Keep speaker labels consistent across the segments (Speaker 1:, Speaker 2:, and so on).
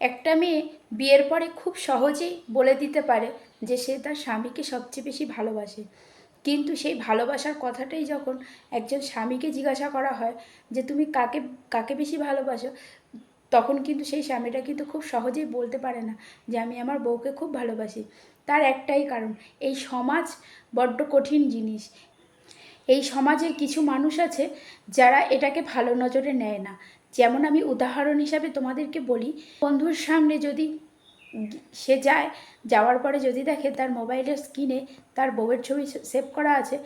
Speaker 1: একটা মেয়ে বিয়ের পরে খুব সহজেই বলে দিতে পারে যে সে তার স্বামীকে সবচেয়ে বেশি ভালোবাসে। কিন্তু সেই ভালোবাসার কথাটাই যখন একজন স্বামীকে জিজ্ঞাসা করা হয় যে তুমি কাকে কাকে বেশি ভালোবাসো, তখন কিন্তু সেই স্বামীটা কিন্তু খুব সহজেই বলতে পারে না যে আমি আমার বউকে খুব ভালোবাসি। তার একটাই কারণ, এই সমাজ বড্ড কঠিন জিনিস। এই সমাজের কিছু মানুষ আছে যারা এটাকে ভালো নজরে নেয় না। যেমন আমি উদাহরণ হিসাবে তোমাদেরকে বলি, বন্ধুর সামনে যদি সে যায়, যাওয়ার পরে যদি দেখে তার মোবাইলের স্ক্রিনে তার বউয়ের ছবি সেভ করা আছে,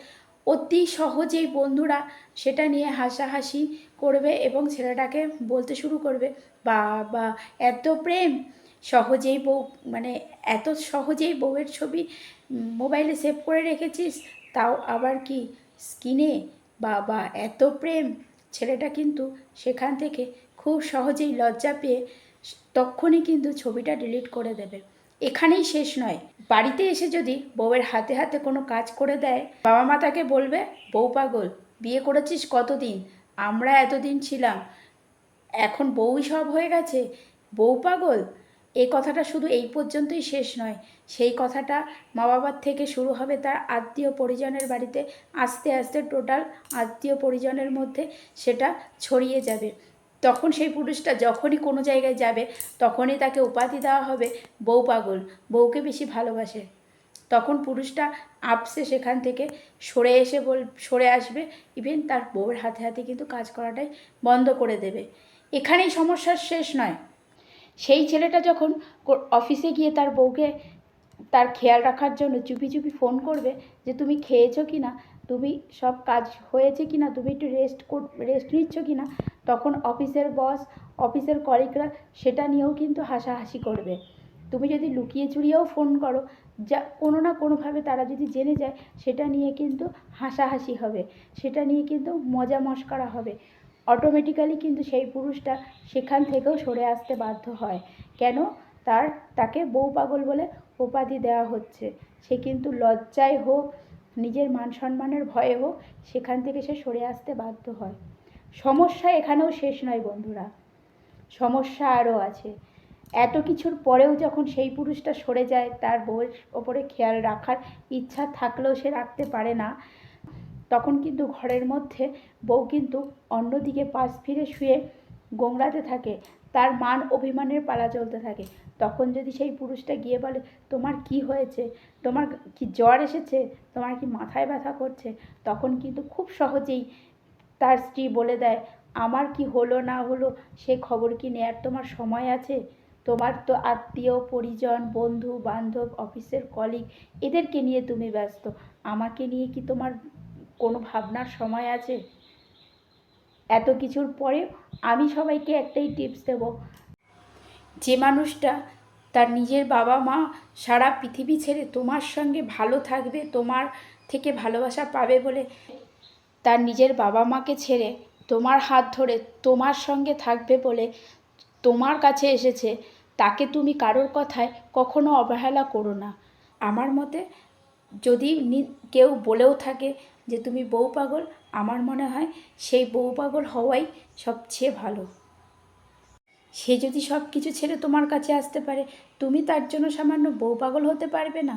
Speaker 1: অতি সহজেই বন্ধুরা সেটা নিয়ে হাসাহাসি করবে এবং ছেলেটাকে বলতে শুরু করবে বা এত প্রেম! সহজেই বউ মানে এত সহজেই বউয়ের ছবি মোবাইলে সেভ করে রেখেছিস, তাও আবার কি? স্কিনে বা বা এত প্রেম! ছেলেটা কিন্তু সেখান থেকে খুব সহজেই লজ্জা পেয়ে তখনই কিন্তু ছবিটা ডিলিট করে দেবে। এখানেই শেষ নয়। বাড়িতে এসে যদি বউয়ের হাতে হাতে কোনো কাজ করে দেয়, বাবা মা তাকে বলবে, বউ পাগল, বিয়ে করেছিস কতদিন? আমরা এতদিন ছিলাম, এখন বউই সব হয়ে গেছে। বউ পাগল এই কথাটা শুধু এই পর্যন্তই শেষ নয়। সেই কথাটা মা বাবার থেকে শুরু হবে তার আত্মীয় পরিজনের বাড়িতে। আস্তে আস্তে টোটাল আত্মীয় পরিজনের মধ্যে সেটা ছড়িয়ে যাবে। তখন সেই পুরুষটা যখনই কোনো জায়গায় যাবে, তখনই তাকে উপাধি দেওয়া হবে বউ পাগল, বউকে বেশি ভালোবাসে। তখন পুরুষটা আপসে সেখান থেকে সরে এসে বল, সরে আসবে। ইভেন তার বউয়ের হাতে হাতে কিন্তু কাজ করাটাই বন্ধ করে দেবে। এখানেই সমস্যার শেষ নয়। সেই ছেলেটা যখন অফিসে গিয়ে তার বউকে তার খেয়াল রাখার জন্য চুপি চুপি ফোন করবে যে, তুমি খেয়েছো কি না তুমি সব কাজ হয়েছে কি না তুমি একটু রেস্ট রেস্ট নিচ্ছ কি না তখন অফিসের বস অফিসের কলিগরা সেটা নিয়েও কিন্তু হাসাহাসি করবে। তুমি যদি লুকিয়ে চুরিয়েও ফোন করো, যা, কোনো না কোনোভাবে তারা যদি জেনে যায়, সেটা নিয়ে কিন্তু হাসাহাসি হবে। সেটা নিয়ে কিন্তু মজা মস্করা হবে। অটোমেটিক্যালি কিন্তু সেই পুরুষটা সেখান থেকেও সরে আসতে বাধ্য হয়। কেন? তার, তাকে বউ পাগল বলে উপাধি দেওয়া হচ্ছে। সে কিন্তু লজ্জায় হোক, নিজের মান সম্মানের ভয়ে হোক, সেখান থেকে সে সরে আসতে বাধ্য হয়। সমস্যা এখানেও শেষ নয় বন্ধুরা। সমস্যা আরও আছে। এত কিছুর পরেও যখন সেই পুরুষটা সরে যায়, তার বউয়ের ওপরে খেয়াল রাখার ইচ্ছা থাকলেও সে রাখতে পারে না। তখন কিন্তু ঘরের মধ্যে বউ কিন্তু অন্যদিকে পাশ ফিরে শুয়ে গোংড়াতে থাকে। তার মান অভিমানের পালা চলতে থাকে। তখন যদি সেই পুরুষটা গিয়ে বলে, তোমার কি হয়েছে? তোমার কি জ্বর এসেছে? তোমার কি মাথায় ব্যথা করছে? তখন কিন্তু খুব সহজেই তার স্ত্রী বলে দেয়, আমার কি হলো না হলো? সে খবর কি নেয়ার তোমার সময় আছে? তোমার তো আত্মীয়, পরিজন, বন্ধু, বান্ধব, অফিসের কলিগ এদেরকে নিয়ে তুমি ব্যস্ত। আমাকে নিয়ে কি তোমার কোনো ভাবনার সময় আছে? এত কিছুর পরে আমি সবাইকে একটাই টিপস দেব। যে মানুষটা তার নিজের বাবা মা সারা পৃথিবী ছেড়ে তোমার সঙ্গে ভালো থাকবে, তোমার থেকে ভালোবাসা পাবে বলে তার নিজের বাবা মাকে ছেড়ে তোমার হাত ধরে তোমার সঙ্গে থাকবে বলে তোমার কাছে এসেছে, তাকে তুমি কারোর কথায় কখনো অবহেলা করো না। আমার মতে যদি কেউ বলেও থাকে যে তুমি বউ পাগল, আমার মনে হয় সেই বউ পাগল হওয়াই সবচেয়ে ভালো। সে যদি সব কিছু ছেড়ে তোমার কাছে আসতে পারে, তুমি তার জন্য সামান্য বউ পাগল হতে পারবে না।